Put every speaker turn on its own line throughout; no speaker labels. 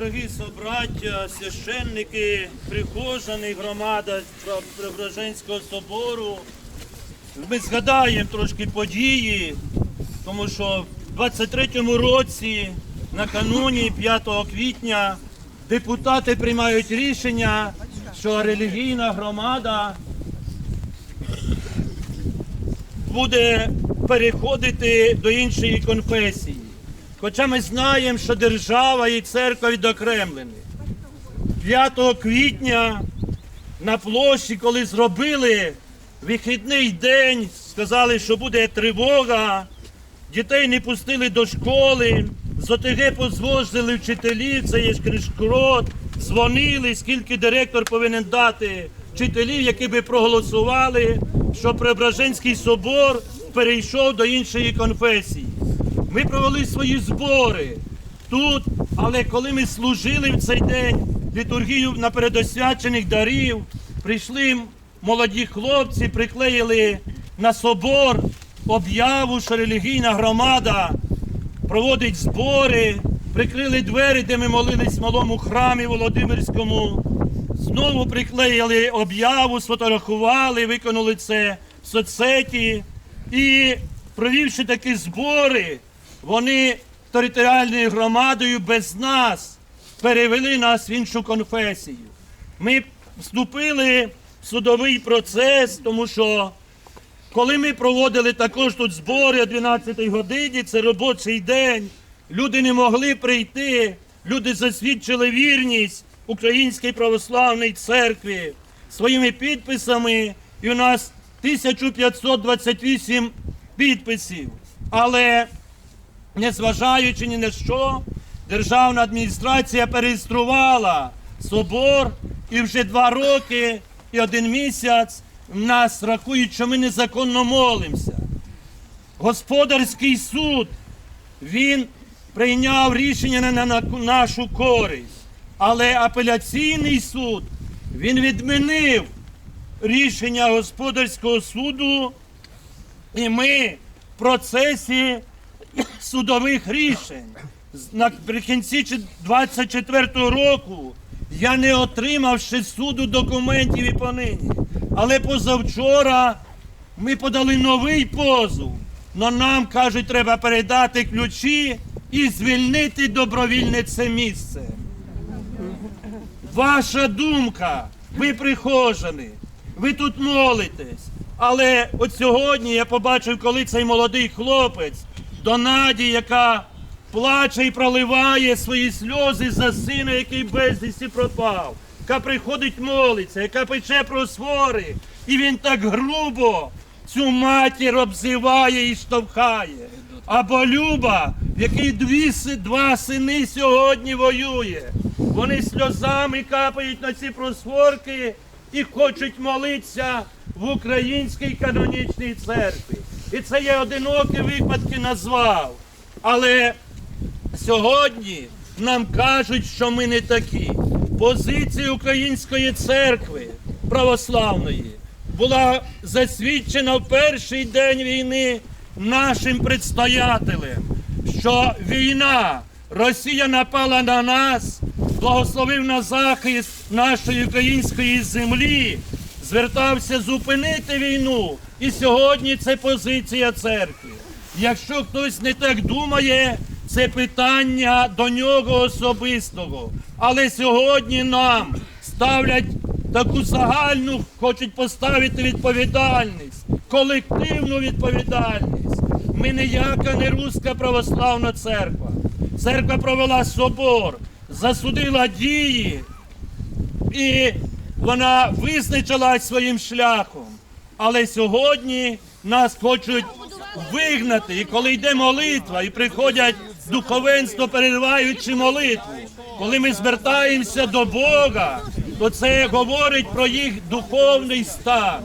Дорогі собраття, священники, прихожани, громада Преображенського собору. Ми згадаємо трошки події, тому що в 23-му році, накануні 5 квітня, депутати приймають рішення, що релігійна громада буде переходити до іншої конфесії. Хоча ми знаємо, що держава і церква відокремлені. 5 квітня на площі, коли зробили вихідний день, сказали, що буде тривога, дітей не пустили до школи, з ОТГ позвозили вчителів, це є кришкрот, дзвонили, скільки директор повинен дати вчителів, які би проголосували, що Преображенський собор перейшов до іншої конфесії. Ми провели свої збори тут, але коли ми служили в цей день літургію напередосвячених дарів, прийшли молоді хлопці, приклеїли на собор об'яву, що релігійна громада проводить збори, прикрили двері, де ми молились в малому храмі Володимирському. Знову приклеїли об'яву, сфотографували, виконали це в соцсеті. І провівши такі збори, вони територіальною громадою без нас перевели нас в іншу конфесію. Ми вступили в судовий процес, тому що коли ми проводили також тут збори о 12 годині, це робочий день, люди не могли прийти, люди засвідчили вірність Українській православній церкві своїми підписами, і у нас 1528 підписів. Але незважаючи ні на що, державна адміністрація переєструвала собор і вже два роки і один місяць нас рахують, що ми незаконно молимося. Господарський суд він прийняв рішення на, на, на нашу користь, але апеляційний суд він відмінив рішення господарського суду, і ми в процесі судових рішень наприкінці 24-го року я не отримав ще суду документів і понині. Але позавчора ми подали новий позов. Но нам кажуть, треба передати ключі і звільнити добровільне це місце. Ваша думка, ви прихожани, ви тут молитесь. Але от сьогодні я побачив, коли цей молодий хлопець до Наді, яка плаче і проливає свої сльози за сина, який безвісті пропав, яка приходить молиться, яка пече просвори, і він так грубо цю матір обзиває і штовхає. Або Люба, в якій дві, два сини сьогодні воює. Вони сльозами капають на ці просворки і хочуть молитися в українській канонічній церкві. І це я одинокі випадки назвав. Але сьогодні нам кажуть, що ми не такі. Позиція Української церкви православної була засвідчена в перший день війни нашим предстоятелем, що війна, Росія напала на нас, благословив на захист нашої української землі, звертався зупинити війну. І сьогодні це позиція церкви. Якщо хтось не так думає, це питання до нього особистого. Але сьогодні нам ставлять таку загальну, хочуть поставити відповідальність, колективну відповідальність. Ми ніяка не руська православна церква. Церква провела собор, засудила дії, і вона визначилась своїм шляхом. Але сьогодні нас хочуть вигнати. І коли йде молитва, і приходять духовенство, перериваючи молитву, коли ми звертаємося до Бога, то це говорить про їх духовний стан.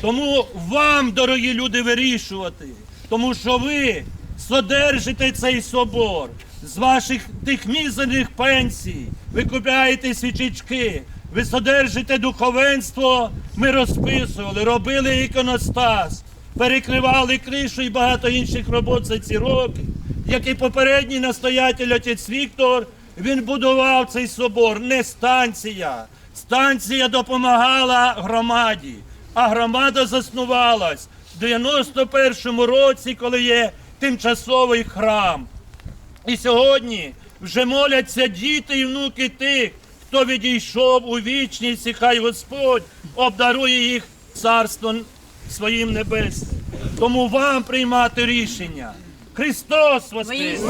Тому вам, дорогі люди, вирішувати, тому що ви содержите цей собор з ваших тих мізерних пенсій, ви купляєте свічечки, ви содержите духовенство, ми розписували, робили іконостас, перекривали кришу і багато інших робот за ці роки, як і попередній настоятель отець Віктор, Він будував цей собор, не станція. Станція допомагала громаді, а громада заснувалась в 91-му році, коли є тимчасовий храм. І сьогодні вже моляться діти і внуки тих, хто відійшов у вічність, і хай Господь обдарує їх царством своїм небесним. Тому вам приймати рішення. Христос Воскрес!